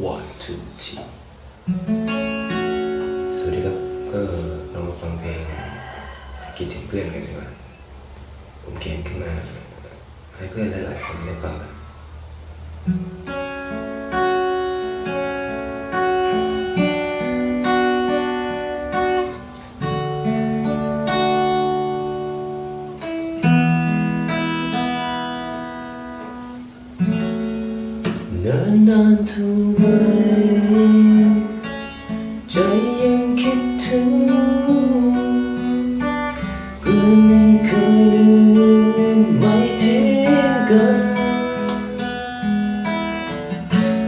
one two three สวัสดีครับ ก็เรามาฟังเพลงคิดถึงเพื่อนกันดีกว่าผมเขียนขึ้นมา ให้เพื่อนหลายๆคนได้ฟัง กันนานเท่าไรใจยังคิดถึงเพื่อนไม่เคยลืมไม่ทิ้งกัน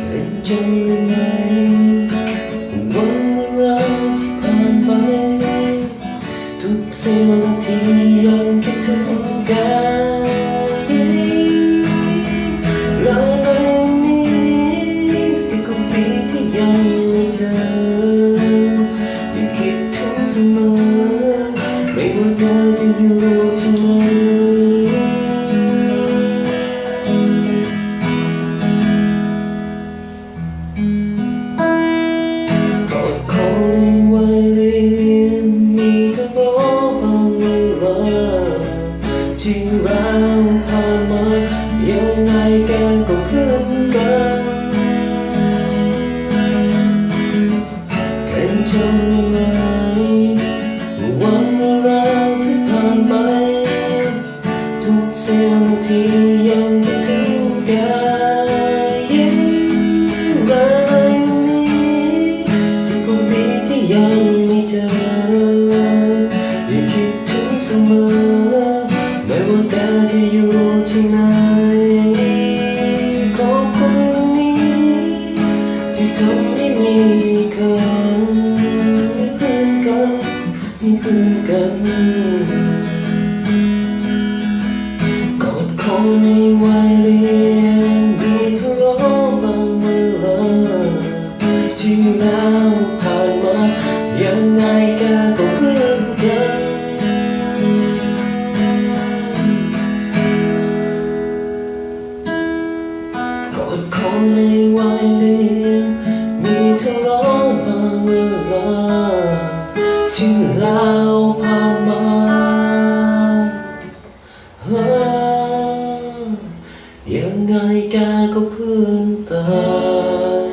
เป็นจำได้ไหมวันเวลาที่ผ่านไปทุกเสียงนาทียังคิดถึงกัน ไม่ว่าเธอจะอยู่ที่ไหนกอดคอในวัยเรียนมีทั้งร้องบางเวลาที่เราผ่านมายังไงแกก็เพื่อนกัน เสียงที่ยังคิดถึงกันยิ่งวันนี้สิบกว่าปีที่ยังไม่เจอยังคิดถึงเสมอไม่ว่าแต่จะอยู่ที่ไหนขอบคุณนี้ที่ทำ อดคอในวัยเรียนมีทะเลาะบางเวลาที่แล้วผ่านมายังไงแกก็เพื่อนกันกอดคอในวัยเรียนมีทะเลาะบางเวลาที่แล้ว ยังไงแกก็เพื่อนตา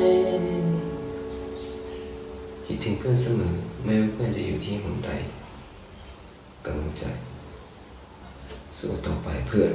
ยคิดถึงเพื่อนเสมอ ไม่ว่าเพื่อนจะอยู่ที่หนใดกำลังใจสู้ต่อไปเพื่อน